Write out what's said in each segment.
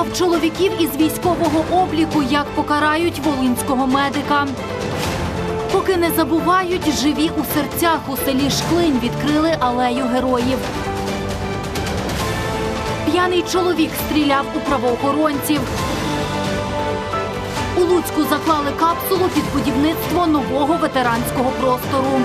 вирвав чоловіків із військового обліку, як покарають волинського медика. Поки не забувають, живі у серцях у селі Шклинь відкрили алею героїв. П'яний чоловік стріляв у правоохоронців. У Луцьку заклали капсулу під будівництво нового ветеранського простору.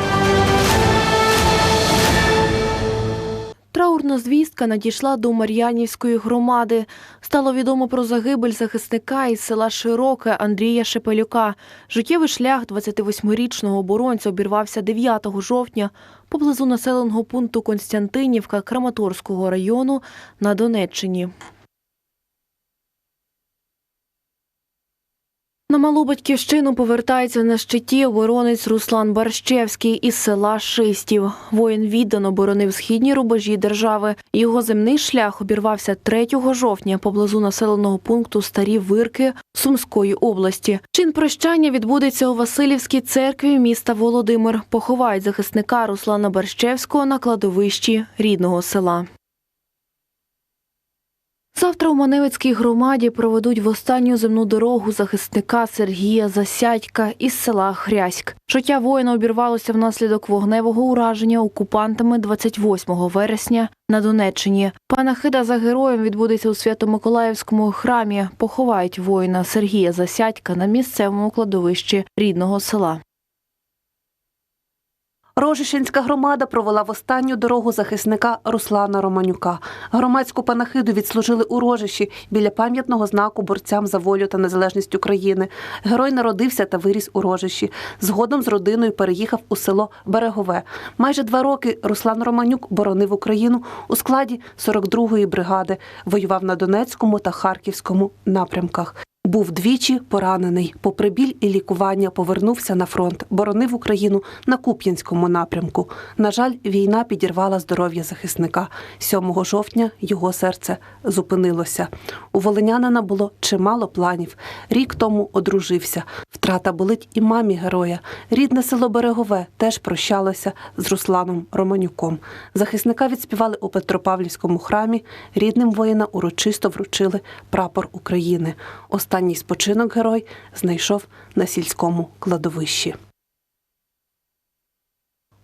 Траурна звістка надійшла до Мар'янівської громади. Стало відомо про загибель захисника із села Широке Андрія Шепелюка. Життєвий шлях 28-річного оборонця обірвався 9 жовтня поблизу населеного пункту Константинівка Краматорського району на Донеччині. На малу батьківщину повертається на щиті оборонець Руслан Барщевський із села Шистів. Воїн віддано боронив східні рубежі держави. Його земний шлях обірвався 3 жовтня поблизу населеного пункту Старі Вирки Сумської області. Чин прощання відбудеться у Васильівській церкві міста Володимир. Поховають захисника Руслана Барщевського на кладовищі рідного села. Завтра у Маневицькій громаді проведуть в останню земну дорогу захисника Сергія Засядька із села Хряськ. Життя воїна обірвалося внаслідок вогневого ураження окупантами 28 вересня на Донеччині. Панахида за героєм відбудеться у Свято-Миколаївському храмі. Поховають воїна Сергія Засядька на місцевому кладовищі рідного села. Рожищенська громада провела в останню дорогу захисника Руслана Романюка. Громадську панахиду відслужили у Рожищі біля пам'ятного знаку борцям за волю та незалежність України. Герой народився та виріс у Рожищі. Згодом з родиною переїхав у село Берегове. Майже два роки Руслан Романюк боронив Україну у складі 42-ї бригади. Воював на Донецькому та Харківському напрямках. Був двічі поранений. Попри біль і лікування повернувся на фронт, боронив Україну на Куп'янському напрямку. На жаль, війна підірвала здоров'я захисника. 7 жовтня його серце зупинилося. У волинянина було чимало планів. Рік тому одружився. Втрата болить і мамі героя. Рідне село Берегове теж прощалося з Русланом Романюком. Захисника відспівали у Петропавлівському храмі. Рідним воїна урочисто вручили прапор України. Останній спочинок герой знайшов на сільському кладовищі.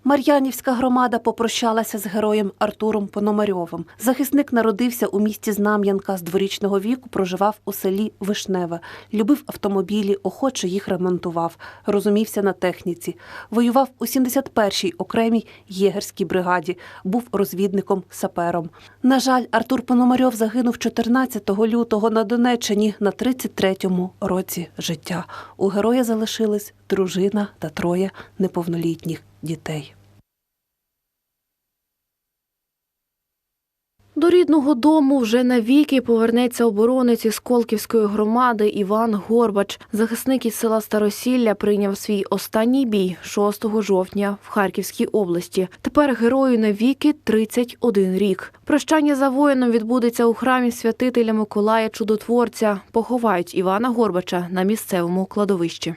Мар'янівська громада попрощалася з героєм Артуром Пономарьовим. Захисник народився у місті Знам'янка з дворічного віку, проживав у селі Вишневе, любив автомобілі, охоче їх ремонтував, розумівся на техніці. Воював у 71-й окремій єгерській бригаді, був розвідником сапером. На жаль, Артур Пономарьов загинув 14 лютого на Донеччині на 33-му році життя. У героя залишились дружина та троє неповнолітніх дітей. До рідного дому вже навіки повернеться оборонець із Колківської громади Іван Горбач. Захисник із села Старосілля прийняв свій останній бій 6 жовтня в Харківській області. Тепер герою навіки 31 рік. Прощання за воїном відбудеться у храмі святителя Миколая Чудотворця. Поховають Івана Горбача на місцевому кладовищі.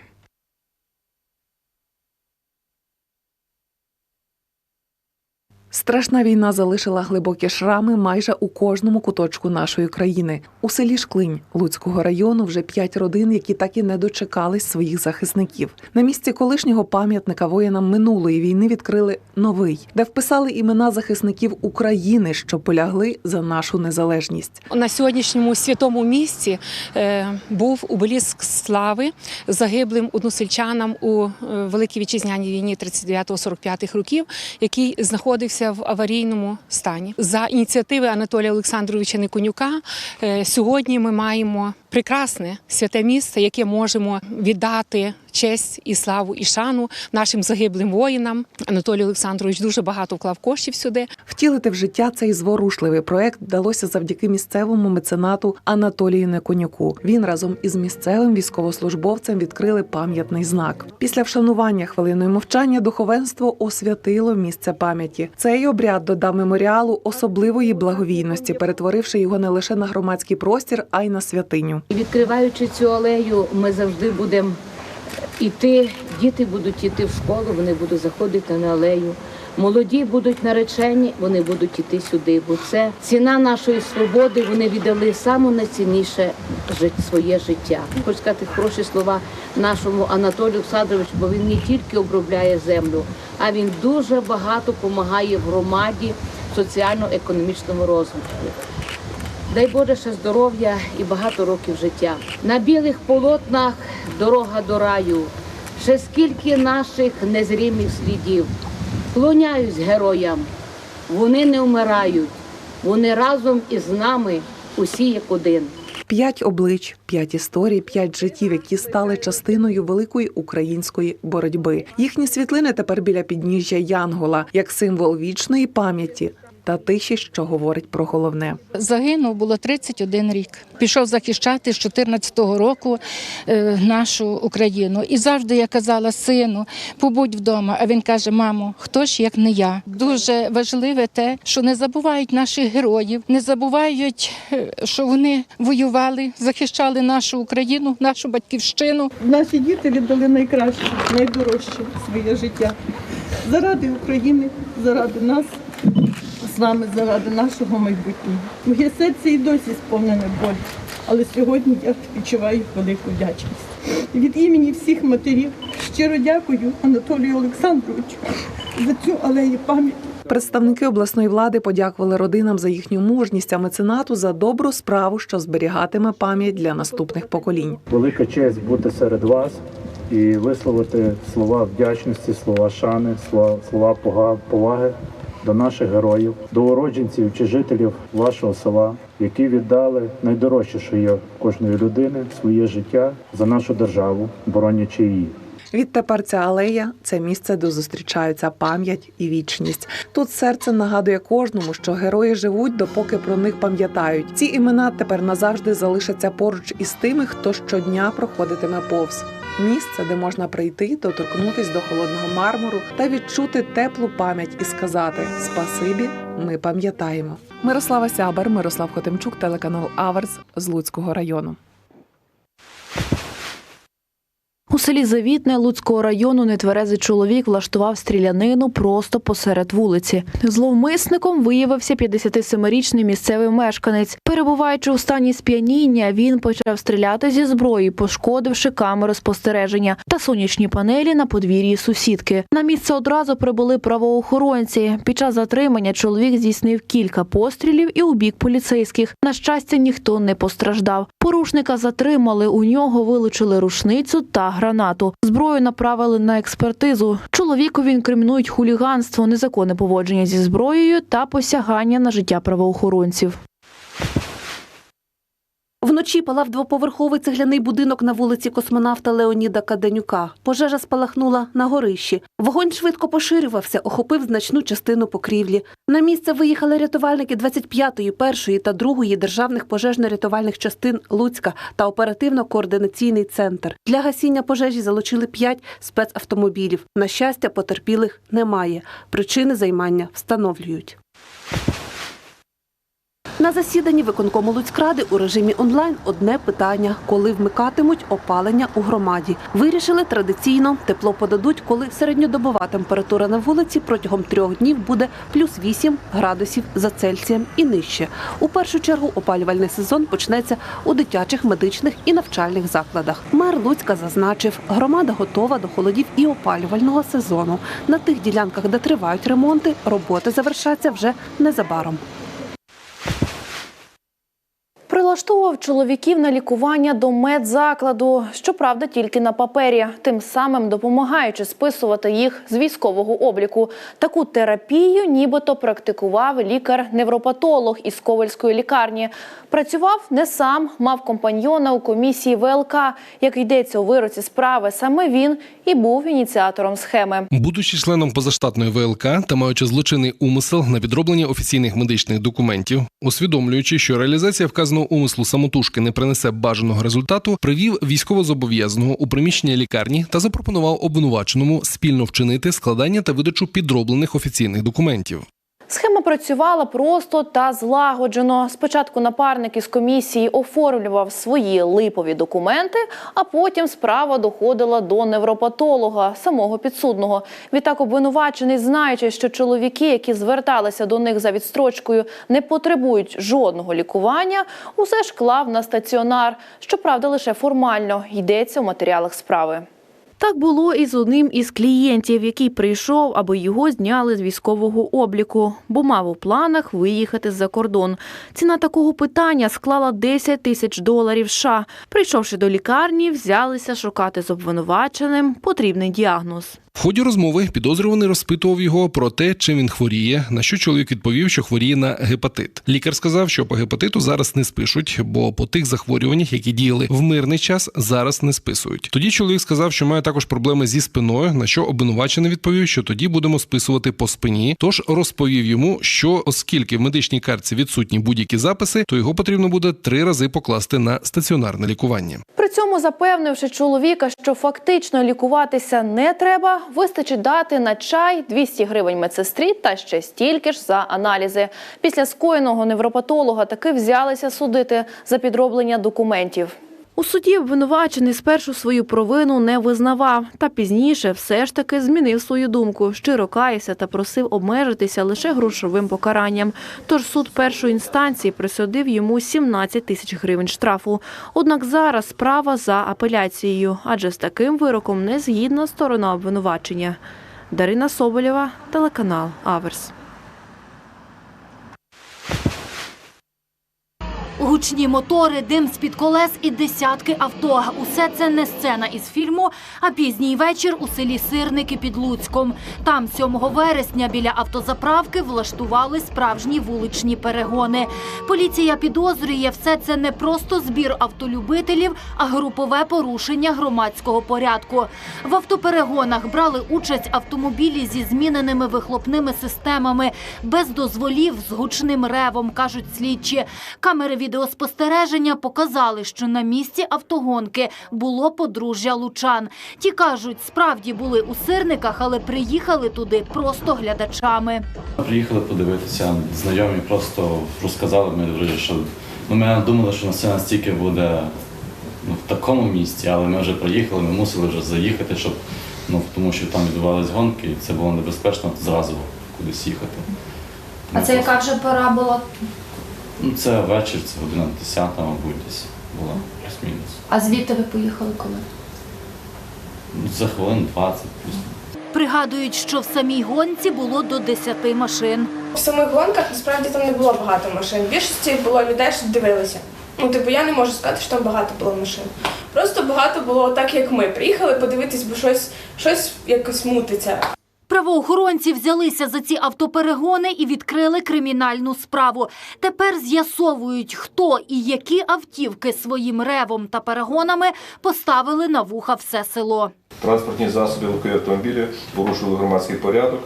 Страшна війна залишила глибокі шрами майже у кожному куточку нашої країни. У селі Шклинь Луцького району вже п'ять родин, які так і не дочекались своїх захисників. На місці колишнього пам'ятника воїнам минулої війни відкрили новий, де вписали імена захисників України, що полягли за нашу незалежність. На сьогоднішньому святому місці е, був обеліск слави загиблим односельчанам у е, Великій Вітчизняній війні 39-45 років, який знаходився в аварійному стані. За ініціативи Анатолія Олександровича Никонюка е, сьогодні ми маємо прекрасне святе місце, яке можемо віддати честь і славу і шану нашим загиблим воїнам. Анатолій Олександрович дуже багато вклав коштів сюди. Втілити в життя цей зворушливий проект вдалося завдяки місцевому меценату Анатолію Неконюку. Він разом із місцевим військовослужбовцем відкрили пам'ятний знак. Після вшанування хвилиною мовчання духовенство освятило місце пам'яті. Цей обряд додав меморіалу особливої благовійності, перетворивши його не лише на громадський простір, а й на святиню. Відкриваючи цю алею, ми завжди будемо іти, діти будуть іти в школу, вони будуть заходити на алею. Молоді будуть наречені, вони будуть іти сюди, бо це ціна нашої свободи. Вони віддали найцінніше своє життя. Хочу сказати хороші слова нашому Анатолію Олександровичу, бо він не тільки обробляє землю, а він дуже багато допомагає в громаді соціально-економічному розвитку. Дай Боже ще здоров'я і багато років життя. На білих полотнах дорога до раю. Ще скільки наших незрімих слідів. Клоняюсь героям. Вони не вмирають. Вони разом із нами, усі як один. П'ять облич, п'ять історій, п'ять життів, які стали частиною великої української боротьби. Їхні світлини тепер біля підніжжя Янгола, як символ вічної пам'яті та тиші, що говорить про головне. Загинув було 31 рік. Пішов захищати з 14-го року е, нашу Україну. І завжди я казала сину, побудь вдома. А він каже: мамо, хто ж як не я? Дуже важливе те, що не забувають наших героїв, не забувають, е, що вони воювали, захищали нашу Україну, нашу батьківщину. Наші діти віддали найкраще, найдорожче своє життя. Заради України, заради нас, з вами, заради нашого майбутнього. Моє серце і досі сповнене болі. Але сьогодні я відчуваю велику вдячність. Від імені всіх матерів щиро дякую Анатолію Олександровичу за цю алею пам'яті. Представники обласної влади подякували родинам за їхню мужність, а меценату за добру справу, що зберігатиме пам'ять для наступних поколінь. Велика честь бути серед вас і висловити слова вдячності, слова шани, слова, слова поваги до наших героїв, до уродженців чи жителів вашого села, які віддали найдорожче, що є кожної людини, своє життя за нашу державу, боронячи її. Відтепер ця алея це місце, де зустрічаються пам'ять і вічність. Тут серце нагадує кожному, що герої живуть, допоки про них пам'ятають. Ці імена тепер назавжди залишаться поруч із тими, хто щодня проходитиме повз. Місце, де можна прийти, доторкнутись до холодного мармуру та відчути теплу пам'ять і сказати Спасибі, ми пам'ятаємо. Мирослава Сябер, Мирослав Хотимчук, телеканал Аверс з Луцького району. У селі Завітне Луцького району нетверезий чоловік влаштував стрілянину просто посеред вулиці. Зловмисником виявився 57-річний місцевий мешканець. Перебуваючи у стані сп'яніння, він почав стріляти зі зброї, пошкодивши камеру спостереження та сонячні панелі на подвір'ї сусідки. На місце одразу прибули правоохоронці. Під час затримання чоловік здійснив кілька пострілів і у бік поліцейських. На щастя, ніхто не постраждав. Порушника затримали. У нього вилучили рушницю та гранату. Зброю направили на експертизу. Чоловікові інкримінують хуліганство, незаконне поводження зі зброєю та посягання на життя правоохоронців. Вночі палав двоповерховий цегляний будинок на вулиці космонавта Леоніда Каденюка. Пожежа спалахнула на горищі. Вогонь швидко поширювався, охопив значну частину покрівлі. На місце виїхали рятувальники 25-ї, 1-ї та 2-ї державних пожежно-рятувальних частин Луцька та оперативно-координаційний центр. Для гасіння пожежі залучили 5 спецавтомобілів. На щастя, потерпілих немає. Причини займання встановлюють. На засіданні виконкому Луцькради у режимі онлайн одне питання: коли вмикатимуть опалення у громаді. Вирішили традиційно тепло подадуть, коли середньодобова температура на вулиці протягом трьох днів буде плюс 8 градусів за Цельсієм і нижче. У першу чергу опалювальний сезон почнеться у дитячих, медичних і навчальних закладах. Мер Луцька зазначив, громада готова до холодів і опалювального сезону. На тих ділянках, де тривають ремонти, роботи завершаться вже незабаром. Прилаштовував чоловіків на лікування до медзакладу, щоправда, тільки на папері, тим самим допомагаючи списувати їх з військового обліку. Таку терапію нібито практикував лікар-невропатолог із Ковальської лікарні. Працював не сам, мав компаньйона у комісії ВЛК. Як йдеться у вироці справи, саме він і був ініціатором схеми. Будучи членом позаштатної ВЛК та маючи злочинний умисел на підроблення офіційних медичних документів, усвідомлюючи, що реалізація вказаного умислу самотужки не принесе бажаного результату, привів військовозобов'язаного у приміщення лікарні та запропонував обвинуваченому спільно вчинити складання та видачу підроблених офіційних документів. Схема працювала просто та злагоджено. Спочатку напарник із комісії оформлював свої липові документи, а потім справа доходила до невропатолога, самого підсудного. Відтак обвинувачений, знаючи, що чоловіки, які зверталися до них за відстрочкою, не потребують жодного лікування, усе ж клав на стаціонар. Щоправда, лише формально йдеться у матеріалах справи. Так було і з одним із клієнтів, який прийшов, аби його зняли з військового обліку, бо мав у планах виїхати за кордон. Ціна такого питання склала 10 тисяч доларів. США. Прийшовши до лікарні, взялися шукати з обвинуваченим потрібний діагноз. В ході розмови підозрюваний розпитував його про те, чим він хворіє, на що чоловік відповів, що хворіє на гепатит. Лікар сказав, що по гепатиту зараз не спишуть, бо по тих захворюваннях, які діяли в мирний час, зараз не списують. Тоді чоловік сказав, що має також проблеми зі спиною, на що обвинувачений відповів, що тоді будемо списувати по спині. Тож розповів йому, що оскільки в медичній картці відсутні будь-які записи, то його потрібно буде три рази покласти на стаціонарне лікування. При цьому запевнивши чоловіка, що фактично лікуватися не треба, вистачить дати на чай 200 гривень медсестрі та ще стільки ж за аналізи. Після скоєного невропатолога таки взялися судити за підроблення документів. У суді обвинувачений спершу свою провину не визнавав, та пізніше все ж таки змінив свою думку, щиро каявся та просив обмежитися лише грошовим покаранням. Тож суд першої інстанції присудив йому 17 тисяч гривень штрафу. Однак зараз справа за апеляцією, адже з таким вироком не згідна сторона обвинувачення. Дарина Соболєва, телеканал Аверс. Гучні мотори, дим з-під колес і десятки авто. Усе це не сцена із фільму, а пізній вечір у селі Сирники під Луцьком. Там 7 вересня біля автозаправки влаштували справжні вуличні перегони. Поліція підозрює, все це не просто збір автолюбителів, а групове порушення громадського порядку. В автоперегонах брали участь автомобілі зі зміненими вихлопними системами, без дозволів з гучним ревом, кажуть слідчі. Камери відеоспостереження показали, що на місці автогонки було подружжя лучан. Ті кажуть, справді були у сирниках, але приїхали туди просто глядачами. Приїхали подивитися, знайомі просто розказали мені друзі, що ну, ми думали, що це настільки буде ну, в такому місці, але ми вже приїхали, ми мусили вже заїхати, щоб, ну, тому що там відбувались гонки, і це було небезпечно зразу кудись їхати. А це яка вже пора була? Ну, це вечір, це година 10, мабуть, десь була плюс-мінус. А звідти ви поїхали коли? Ну, За хвилин 20 плюс. Пригадують, що в самій гонці було до 10 машин. В самих гонках насправді там не було багато машин. В більшості було людей, що дивилися. Ну, типу, я не можу сказати, що там багато було машин. Просто багато було так, як ми. Приїхали подивитись, бо щось, щось якось мутиться. Правоохоронці взялися за ці автоперегони і відкрили кримінальну справу. Тепер з'ясовують, хто і які автівки своїм ревом та перегонами поставили на вуха все село. Транспортні засоби легкові автомобілі порушили громадський порядок,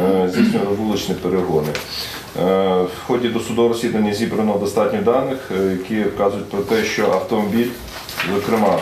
е, здійснювали вуличні перегони. Е, В ході досудового розслідування зібрано достатньо даних, е, які вказують про те, що автомобіль, зокрема,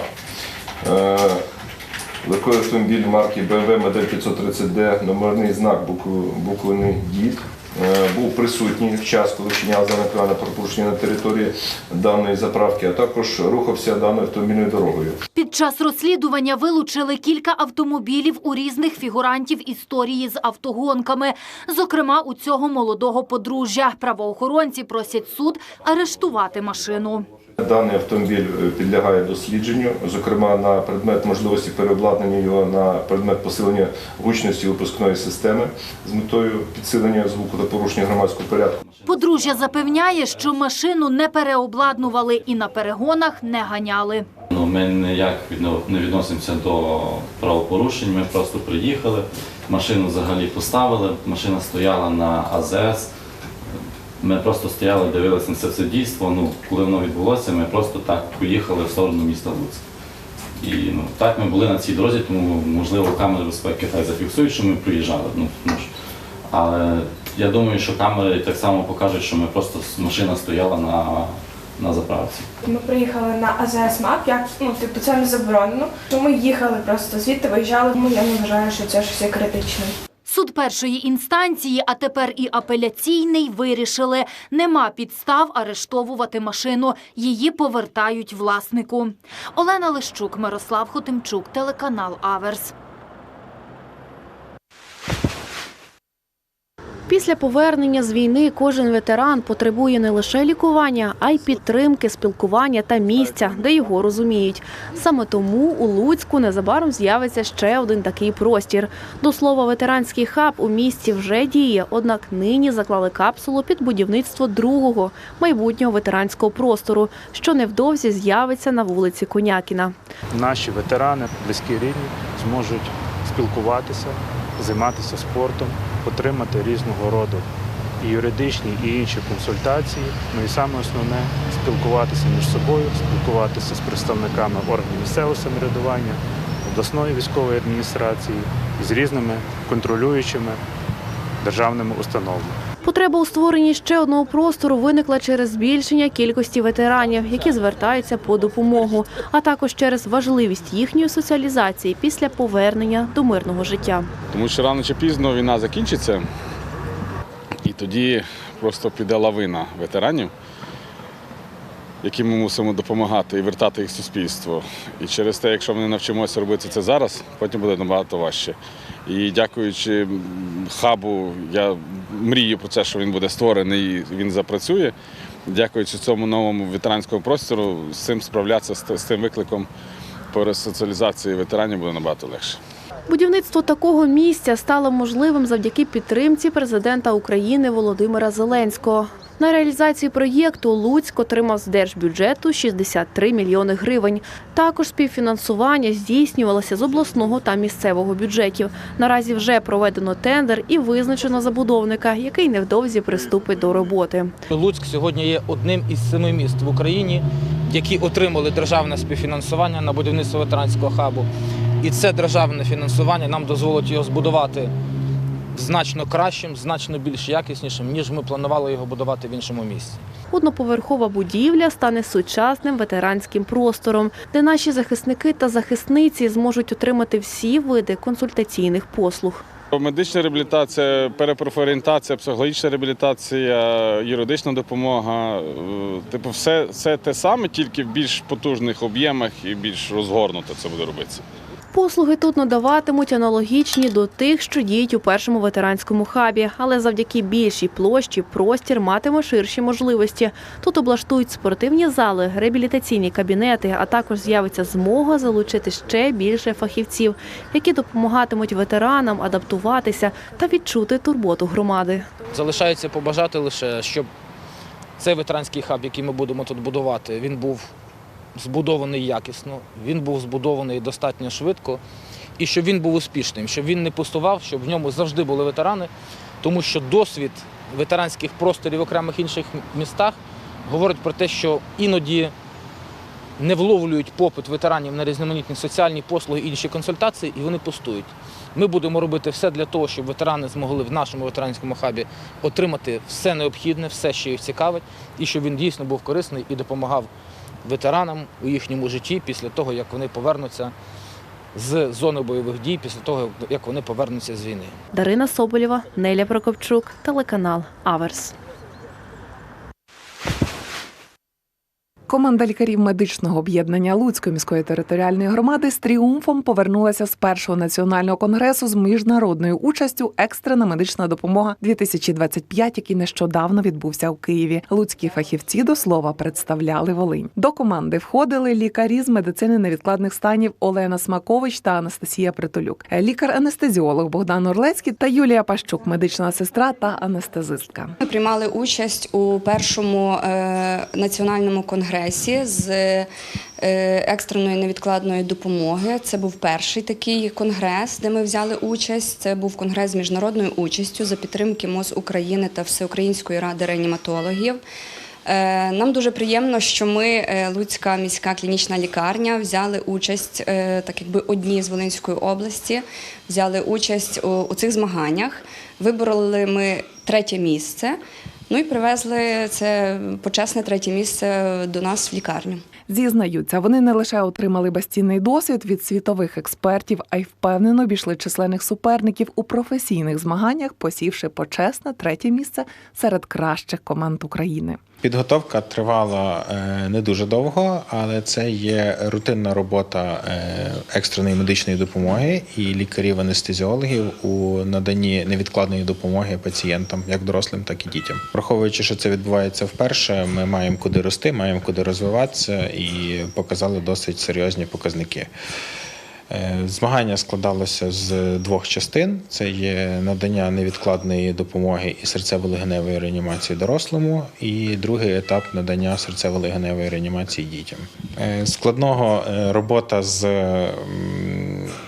легковий автомобіль марки BMW модель 530D, номерний знак букв- буквений «Дід», е, був присутній в час, коли вчиняв за про порушення на території даної заправки, а також рухався даною автомобільною дорогою. Під час розслідування вилучили кілька автомобілів у різних фігурантів історії з автогонками. Зокрема, у цього молодого подружжя. Правоохоронці просять суд арештувати машину. Даний автомобіль е, підлягає дослідженню, зокрема на предмет можливості переобладнання його на предмет посилення гучності випускної системи з метою підсилення звуку та порушення громадського порядку. Подружжя запевняє, що машину не переобладнували і на перегонах не ганяли. Ну, ми ніяк не відносимося до правопорушень, ми просто приїхали, машину взагалі поставили, машина стояла на АЗС. Ми просто стояли, дивилися на це все дійство. Ну, коли воно відбулося, ми просто так поїхали в сторону міста Луцьк. І ну, так ми були на цій дорозі, тому можливо камери безпеки так зафіксують, що ми приїжджали. Ну, тому Але я думаю, що камери так само покажуть, що ми просто машина стояла на, на заправці. Ми приїхали на АЗС МАП, як ну, типу, це не заборонено. Ми їхали просто звідти, виїжджали, тому я не вважаю, що це щось критичне. Суд першої інстанції, а тепер і апеляційний, вирішили – нема підстав арештовувати машину. Її повертають власнику. Олена Лищук, Мирослав Хотимчук, телеканал Аверс. Після повернення з війни кожен ветеран потребує не лише лікування, а й підтримки, спілкування та місця, де його розуміють. Саме тому у Луцьку незабаром з'явиться ще один такий простір. До слова, ветеранський хаб у місті вже діє, однак нині заклали капсулу під будівництво другого майбутнього ветеранського простору, що невдовзі з'явиться на вулиці Конякіна. наші ветерани, близькі рідні зможуть спілкуватися, займатися спортом, отримати різного роду і юридичні, і інші консультації. Ну і саме основне спілкуватися між собою, спілкуватися з представниками органів місцевого самоврядування, обласної військової адміністрації і з різними контролюючими державними установами. Потреба у створенні ще одного простору виникла через збільшення кількості ветеранів, які звертаються по допомогу, а також через важливість їхньої соціалізації після повернення до мирного життя. Тому що рано чи пізно війна закінчиться, і тоді просто піде лавина ветеранів, яким ми мусимо допомагати і вертати їх в суспільство. І через те, якщо ми не навчимося робити це зараз, потім буде набагато важче. І дякуючи хабу, я мрію про це, що він буде створений і він запрацює. Дякуючи цьому новому ветеранському простору, з цим справлятися з цим викликом по ресоціалізації ветеранів буде набагато легше. Будівництво такого місця стало можливим завдяки підтримці президента України Володимира Зеленського. На реалізацію проєкту Луцьк отримав з держбюджету 63 мільйони гривень. Також співфінансування здійснювалося з обласного та місцевого бюджетів. Наразі вже проведено тендер і визначено забудовника, який невдовзі приступить до роботи. Луцьк сьогодні є одним із семи міст в Україні, які отримали державне співфінансування на будівництво ветеранського хабу. І це державне фінансування нам дозволить його збудувати значно кращим, значно більш якіснішим, ніж ми планували його будувати в іншому місці. Одноповерхова будівля стане сучасним ветеранським простором, де наші захисники та захисниці зможуть отримати всі види консультаційних послуг. Медична реабілітація, перепрофорієнтація, психологічна реабілітація, юридична допомога. е, Типу, все, все те саме, тільки в більш потужних об'ємах і більш розгорнуто це буде робитися. Послуги тут надаватимуть аналогічні до тих, що діють у першому ветеранському хабі, але завдяки більшій площі простір матиме ширші можливості. Тут облаштують спортивні зали, реабілітаційні кабінети, а також з'явиться змога залучити ще більше фахівців, які допомагатимуть ветеранам адаптуватися та відчути турботу громади. Залишається побажати лише, щоб цей ветеранський хаб, який ми будемо тут будувати, він був збудований якісно, він був збудований достатньо швидко і щоб він був успішним, щоб він не пустував, щоб в ньому завжди були ветерани, тому що досвід ветеранських просторів в окремих інших містах говорить про те, що іноді не вловлюють попит ветеранів на різноманітні соціальні послуги і інші консультації, і вони пустують. Ми будемо робити все для того, щоб ветерани змогли в нашому ветеранському хабі отримати все необхідне, все, що їх цікавить, і щоб він дійсно був корисний і допомагав ветеранам у їхньому житті після того, як вони повернуться з зони бойових дій, після того, як вони повернуться з війни. Дарина Соболєва, Неля Прокопчук, телеканал Аверс. Команда лікарів медичного об'єднання Луцької міської територіальної громади з тріумфом повернулася з першого національного конгресу з міжнародною участю Екстрена медична допомога 2025, який нещодавно відбувся у Києві. Луцькі фахівці до слова представляли Волинь. До команди входили лікарі з медицини невідкладних станів Олена Смакович та Анастасія Притулюк, лікар-анестезіолог Богдан Орлецький та Юлія Пащук, медична сестра та анестезистка. Ми приймали участь у першому е, національному конгресі з е, екстреної невідкладної допомоги. Це був перший такий конгрес, де ми взяли участь. Це був конгрес з міжнародною участю за підтримки МОЗ України та Всеукраїнської ради реаніматологів. Е, Нам дуже приємно, що ми, е, Луцька міська клінічна лікарня, взяли участь, е, так якби одні з Волинської області, взяли участь у, у цих змаганнях. Вибороли ми третє місце. Ну і привезли це почесне третє місце до нас в лікарню. Зізнаються, вони не лише отримали безцінний досвід від світових експертів, а й впевнено обійшли численних суперників у професійних змаганнях, посівши почесне третє місце серед кращих команд України. Підготовка тривала е, не дуже довго, але це є рутинна робота е, екстреної медичної допомоги і лікарів-анестезіологів у наданні невідкладної допомоги пацієнтам, як дорослим, так і дітям. Враховуючи, що це відбувається вперше, ми маємо куди рости, маємо куди розвиватися і показали досить серйозні показники. Е, Змагання складалося з двох частин: це є надання невідкладної допомоги і серцево-легеневої реанімації дорослому, і другий етап надання серцево-легеневої реанімації дітям. Е, Складного е, робота з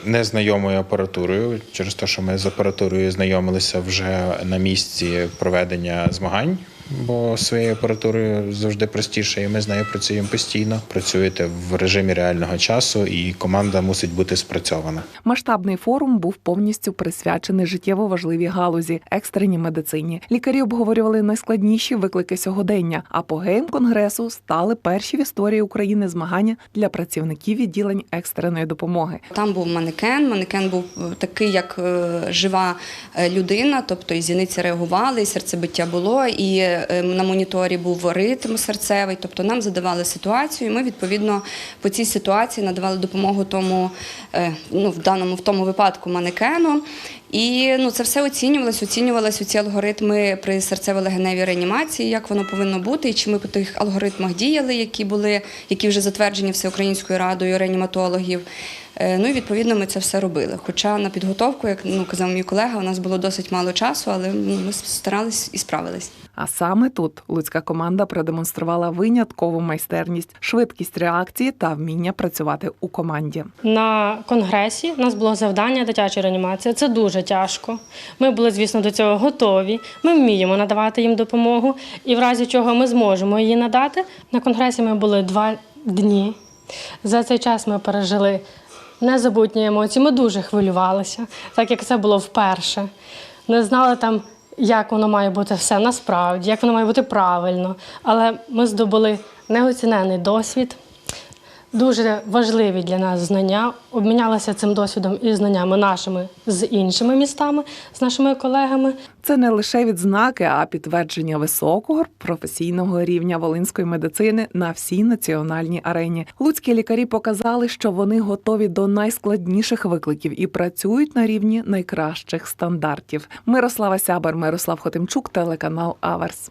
незнайомою апаратурою, через те, що ми з апаратурою знайомилися вже на місці проведення змагань. Бо своєю апаратурою завжди простіше, і ми з нею працюємо постійно. Працюєте в режимі реального часу, і команда мусить бути спрацьована. Масштабний форум був повністю присвячений життєво важливій галузі екстреній медицині. Лікарі обговорювали найскладніші виклики сьогодення. Апогеєм конгресу стали перші в історії України змагання для працівників відділень екстреної допомоги. Там був манекен. Манекен був е, такий, як е, жива е, людина, тобто і зіниці реагували, і серцебиття було, і на моніторі був ритм серцевий. Тобто нам задавали ситуацію, і ми відповідно по цій ситуації надавали допомогу тому, е, ну в даному в тому випадку манекену. І ну це все оцінювалось, оцінювалися ці алгоритми при серцево-легеневій реанімації, як воно повинно бути, і чи ми по тих алгоритмах діяли, які були, які вже затверджені Всеукраїнською радою реаніматологів. Е, Ну і відповідно ми це все робили. Хоча на підготовку, як ну казав мій колега, у нас було досить мало часу, але ну, ми старались і справились. А саме тут луцька команда продемонструвала виняткову майстерність, швидкість реакції та вміння працювати у команді. На конгресі у нас було завдання дитяча реанімація. Це дуже тяжко. Ми були, звісно, до цього готові. Ми вміємо надавати їм допомогу, і в разі чого ми зможемо її надати. На конгресі ми були два дні. За цей час ми пережили незабутні емоції. Ми дуже хвилювалися, так як це було вперше. Не знали там, як воно має бути все насправді, як воно має бути правильно. Але ми здобули неоцінений досвід. Дуже важливі для нас знання. Обмінялися цим досвідом і знаннями нашими з іншими містами, з нашими колегами. Це не лише відзнаки, а підтвердження високого професійного рівня волинської медицини на всій національній арені. Луцькі лікарі показали, що вони готові до найскладніших викликів і працюють на рівні найкращих стандартів. Мирослава Сябер, Мирослав Хотимчук, телеканал Аверс.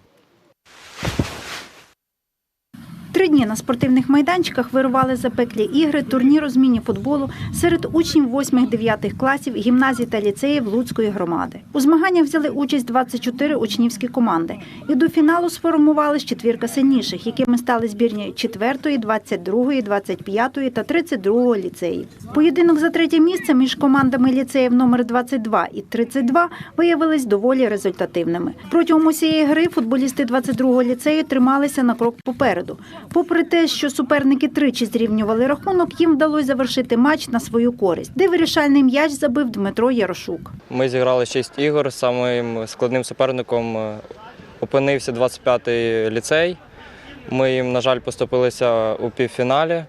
Три дні на спортивних майданчиках вирували запеклі ігри, турнір з міні-футболу серед учнів 8-9 класів гімназій та ліцеїв Луцької громади. У змаганнях взяли участь 24 учнівські команди. І до фіналу сформувалась четвірка сильніших, якими стали збірні 4, 22, 25 та 32 ліцеїв. Поєдинок за третє місце між командами ліцеїв номер 22 і 32 виявились доволі результативними. Протягом усієї гри футболісти 22-го ліцею трималися на крок попереду. Попри те, що суперники тричі зрівнювали рахунок, їм вдалося завершити матч на свою користь, де вирішальний м'яч забив Дмитро Ярошук. Ми зіграли 6 ігор. Самим складним суперником е, опинився 25-й ліцей. Ми їм, на жаль, поступилися у півфіналі.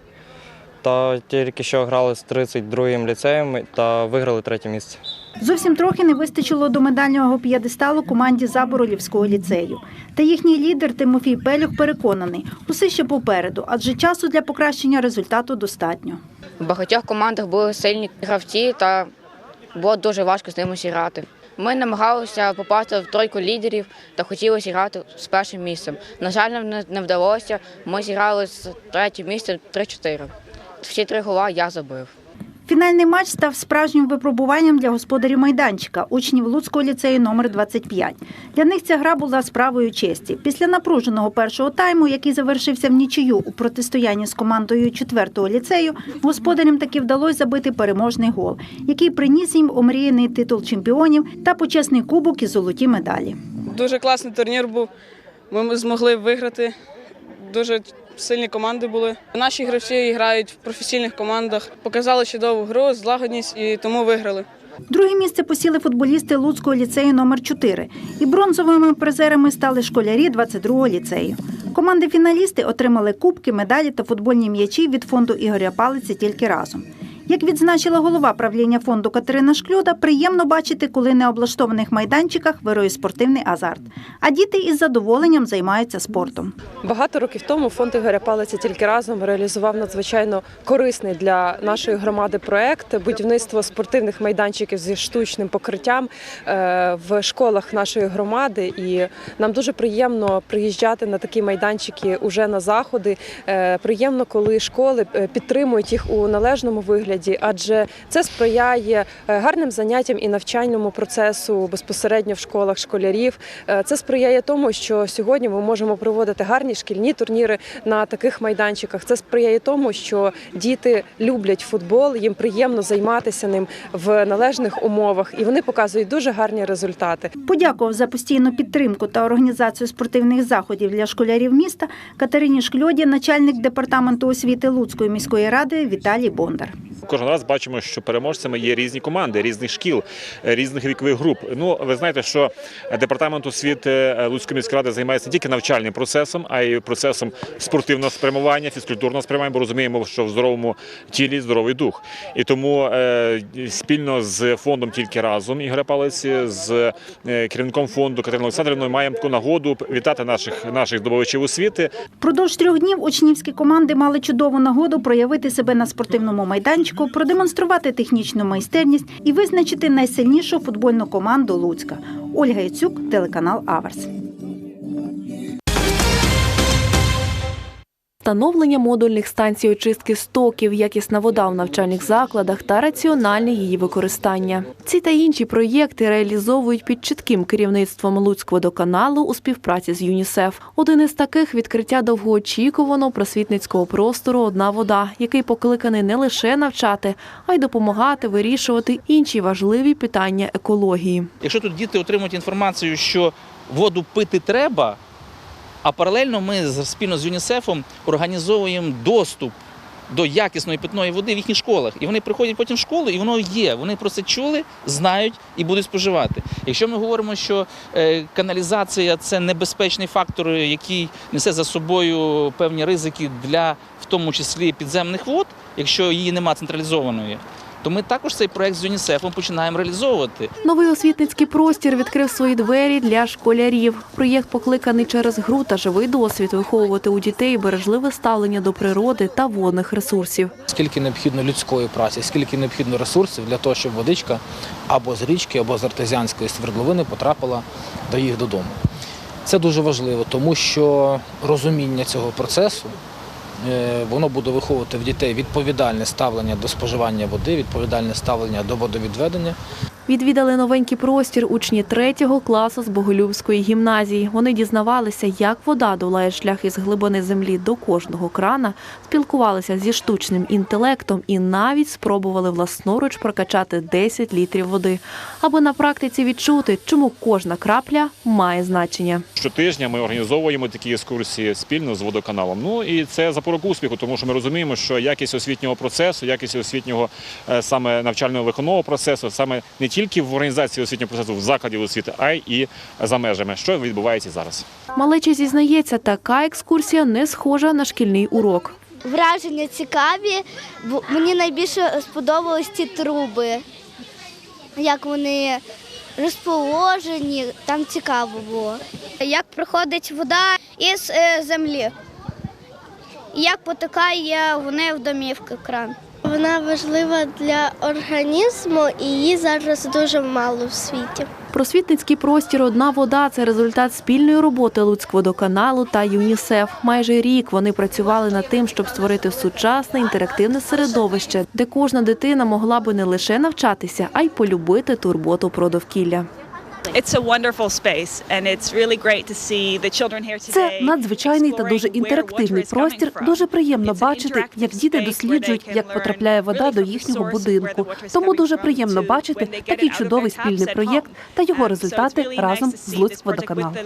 Та тільки що грали з 32-м ліцеєм та виграли третє місце. Зовсім трохи не вистачило до медального п'єдесталу команді Заборолівського ліцею. Та їхній лідер Тимофій Пелюх переконаний, усе ще попереду, адже часу для покращення результату достатньо. В багатьох командах були сильні гравці, та було дуже важко з ними зіграти. Ми намагалися попасти в тройку лідерів та хотіли зіграти з першим місцем. На жаль, нам не вдалося. Ми зіграли з третім місцем 3-4. Всі три гола я забив. Фінальний матч став справжнім випробуванням для господарів майданчика, учнів Луцького ліцею номер 25. Для них ця гра була справою честі. Після напруженого першого тайму, який завершився в нічию у протистоянні з командою 4-го ліцею, господарям таки вдалося забити переможний гол, який приніс їм омріяний титул чемпіонів та почесний кубок і золоті медалі. Дуже класний турнір був. Ми змогли виграти. Дуже сильні команди були. Наші гравці грають в професійних командах, показали чудову гру, злагодність і тому виграли. Друге місце посіли футболісти Луцького ліцею номер 4 і бронзовими призерами стали школярі 22-го ліцею. Команди-фіналісти отримали кубки, медалі та футбольні м'ячі від фонду Ігоря Палиці тільки разом. Як відзначила голова правління фонду Катерина Шкльода, приємно бачити, коли на облаштованих майданчиках вирує спортивний азарт, а діти із задоволенням займаються спортом. Багато років тому фонд Ігоря Палиця тільки разом реалізував надзвичайно корисний для нашої громади проект будівництво спортивних майданчиків зі штучним покриттям е, в школах нашої громади. І нам дуже приємно приїжджати на такі майданчики уже на заходи. Е, Приємно, коли школи е, підтримують їх у належному вигляді, адже це сприяє е, гарним заняттям і навчальному процесу безпосередньо в школах школярів. Е, Це сприяє тому, що сьогодні ми можемо проводити гарні шкільні турніри на таких майданчиках. Це сприяє тому, що діти люблять футбол, їм приємно займатися ним в належних умовах, і вони показують дуже гарні результати. Подякував за постійну підтримку та організацію спортивних заходів для школярів міста Катерині Шкльоді, начальник департаменту освіти Луцької міської ради Віталій Бондар. Кожен раз бачимо, що переможцями є різні команди, різних шкіл, е, різних вікових груп. Ну, ви знаєте, що департамент освіти е, Луцької міської ради займається не тільки навчальним процесом, а й процесом спортивного спрямування, фізкультурного спрямування, бо розуміємо, що в здоровому тілі здоровий дух. І тому е, спільно з фондом тільки разом Ігоря Палиці, з керівником фонду Катериною Олександрівною маємо таку нагоду вітати наших наших здобувачів освіти. Впродовж трьох днів учнівські команди мали чудову нагоду проявити себе на спортивному майданчику, продемонструвати технічну майстерність і визначити найсильнішу футбольну команду Луцька. Ольга Яцюк, телеканал Аверс. Встановлення модульних станцій очистки стоків, якісна вода в навчальних закладах та раціональне її використання. Ці та інші проєкти реалізовують під чітким керівництвом Луцькводоканалу у співпраці з ЮНІСЕФ. Один із таких відкриття довгоочікуваного просвітницького простору Одна вода, який покликаний не лише навчати, а й допомагати вирішувати інші важливі питання екології. Якщо тут діти отримують інформацію, що воду пити треба, а паралельно ми спільно з ЮНІСЕФом організовуємо доступ до якісної питної води в їхніх школах. І вони приходять потім в школу, і воно є. Вони про це чули, знають і будуть споживати. Якщо ми говоримо, що е, каналізація це небезпечний фактор, який несе за собою певні ризики для в тому числі підземних вод, якщо її нема централізованої, то ми також цей проект з ЮНІСЕФом починаємо реалізовувати. Новий освітницький простір відкрив свої двері для школярів. Проєкт покликаний через гру та живий досвід виховувати у дітей бережливе ставлення до природи та водних ресурсів. Скільки необхідно людської праці, скільки необхідно ресурсів для того, щоб водичка або з річки, або з артезіанської свердловини потрапила до їх додому. Це дуже важливо, тому що розуміння цього процесу воно буде виховувати в дітей відповідальне ставлення до споживання води, відповідальне ставлення до водовідведення. Відвідали новенький простір учні третього класу з Боголюбської гімназії. Вони дізнавалися, як вода долає шлях із глибини землі до кожного крана, спілкувалися зі штучним інтелектом і навіть спробували власноруч прокачати 10 літрів води, аби на практиці відчути, чому кожна крапля має значення. Щотижня ми організовуємо такі екскурсії спільно з водоканалом. Ну і це запорук успіху, тому що ми розуміємо, що якість освітнього процесу, якість освітнього е, саме навчального виховного процесу, саме не тільки в організації освітнього процесу в закладі освіти, а й і за межами, що відбувається зараз. Малеча зізнається, така екскурсія не схожа на шкільний урок. Враження цікаві, бо мені найбільше сподобались ті труби, як вони розположені, там цікаво було. Як проходить вода із е, землі, як потикає вони в домівки кран. Вона важлива для організму і її зараз дуже мало в світі. Просвітницький простір Одна вода це результат спільної роботи Луцькводоканалу та ЮНІСЕФ. Майже рік вони працювали над тим, щоб створити сучасне інтерактивне середовище, де кожна дитина могла би не лише навчатися, а й полюбити турботу про довкілля. Це надзвичайний та дуже інтерактивний простір. Дуже приємно бачити, як діти досліджують, як потрапляє вода до їхнього будинку. Тому дуже приємно бачити такий чудовий спільний проєкт та його результати разом з Луцькводоканалом.